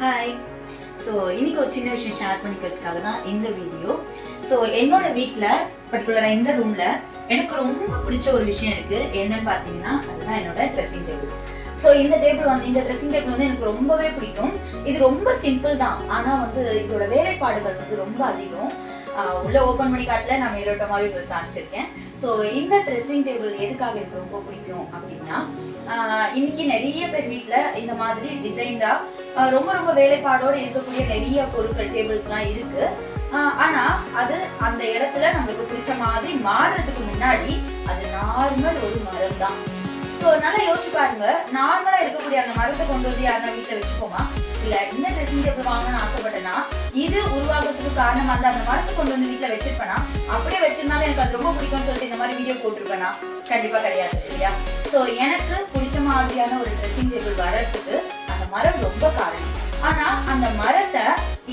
Hi so இன்னைக்கு ஒரு சின்ன விஷயம் ஷேர் பண்ணிக்கிறதுக்காக தான் இந்த வீடியோ ஸோ என்னோட வீட்டில் பர்டிகுலராக இந்த ரூமில் எனக்கு ரொம்ப பிடிச்ச ஒரு விஷயம் இருக்கு. என்னன்னு பார்த்தீங்கன்னா அதுதான் என்னோட ட்ரெஸ்ஸிங் டேபிள் ஸோ இந்த டேபிள் வந்து இந்த ட்ரெஸ்ஸிங் டேபிள் வந்து எனக்கு ரொம்பவே பிடிக்கும். இது ரொம்ப சிம்பிள் தான். ஆனால் வந்து இதோட வேலைப்பாடுகள் வந்து ரொம்ப அதிகம். ஆஹ் உள்ள ஓப்பன் பண்ணி காட்டல நான் மேலோட்டமாகவே உங்களுக்கு காமிச்சிருக்கேன். ஸோ இந்த ட்ரெஸ்ஸிங் டேபிள் எதுக்காக எனக்கு ரொம்ப பிடிக்கும் அப்படின்னா இன்னைக்கு நிறைய பேர் வீட்டில் இந்த மாதிரி டிசைன்டா ரொம்ப ரொம்ப வேலைப்பாடோடு இருக்கக்கூடிய நிறைய பொருட்கள் டேபிள்ஸ்லாம் இருக்கு. ஆனா அது அந்த இடத்துல நம்மளுக்கு பிடிச்ச மாதிரி மாறுறதுக்கு முன்னாடி அது நார்மல் ஒரு மரம் தான் ஸோ நல்லா யோசிச்சு பாருங்க. நார்மலா இருக்கக்கூடிய அந்த மரத்தை கொண்டு வந்து யாருன்னா வீட்டுல வச்சுக்கோமா இல்ல இந்த ட்ரெஸ்ஸிங் டேபிள் வாங்கணும்னு ஆசைப்பட்டேன்னா இது உருவாகிறதுக்கு காரணமா அந்த அந்த மரத்தை கொண்டு வந்து வீட்டில் வச்சிருப்பேனா? அப்படியே வச்சிருந்தாலும் எனக்கு அது ரொம்ப பிடிக்கும்னு சொல்லிட்டு இந்த மாதிரி வீடியோ போட்டிருப்பேனா? கண்டிப்பா கிடையாது இல்லையா ஸோ எனக்கு பிடிச்ச மாதிரியான ஒரு ட்ரெஸ்ஸிங் டேபிள் வர்றதுக்கு அந்த மரம் ரொம்ப காரணம். ஆனா அந்த மரத்தை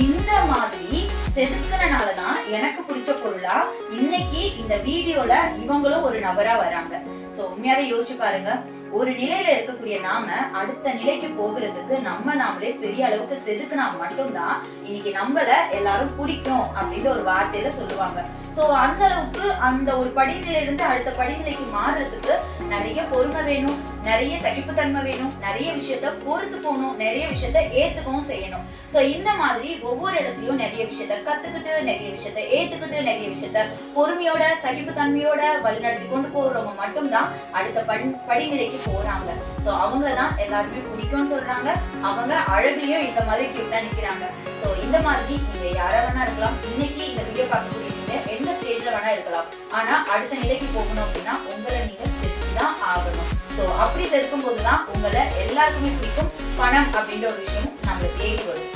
இந்த மாதிரி செதுக்கினால தான் எனக்கு பிடிச்ச பொருளா இன்னைக்கு இந்த வீடியோல இவங்களும் ஒரு நபரா வராங்க. சோ உண்மையாவே யோசிச்சு பாருங்க. ஒரு நிலையில இருக்கக்கூடிய நாம அடுத்த நிலைக்கு போகிறதுக்கு நம்ம நாமளே பெரிய அளவுக்கு செதுக்குனா மட்டும்தான் இன்னைக்கு நம்மள எல்லாரும் பிடிக்கும் அப்படின்னு ஒரு வார்த்தையில சொல்லுவாங்க. சோ அந்த அளவுக்கு அந்த ஒரு படிநிலையில இருந்து அடுத்த படிநிலைக்கு மாறுறதுக்கு நிறைய பொறுமை வேணும் நிறைய சகிப்புத்தன்மை வேணும் நிறைய விஷயத்த பொறுத்து போகணும் நிறைய விஷயத்த ஏத்துக்கவும் செய்யணும். சோ இந்த மாதிரி ஒவ்வொரு இடத்துலயும் நிறைய விஷயத்த கத்துக்கிட்டு நிறைய விஷயத்த ஏத்துக்கிட்டு நிறைய விஷயத்த பொறுமையோட சகிப்புத்தன்மையோட வழிநடத்தி கொண்டு போறவங்க மட்டும்தான் அடுத்த படிநிலைக்கு போறாங்க. சோ அவங்கள தான் எல்லாருமே பிடிக்கும்னு சொல்றாங்க. அவங்க அழகுலயும் இந்த மாதிரி கியூட்டா நிக்கிறாங்க. ஸோ இந்த மாதிரி நீங்க யாரா வேணா இருக்கலாம். இன்னைக்கு இந்த வீடியோ பார்க்கக்கூடிய நீங்க எந்த ஸ்டேஜ்ல வேணா இருக்கலாம். ஆனா அடுத்த நிலைக்கு போகணும் அப்படின்னா உங்களை நீங்க செதுக்கி தான் ஆகணும். ஸோ அப்படி செதுக்கும் போதுதான் உங்களை எல்லாருக்குமே பிடிக்கும். பணம் அப்படின்ற ஒரு விஷயமும் நம்மளை தேடி வரும்.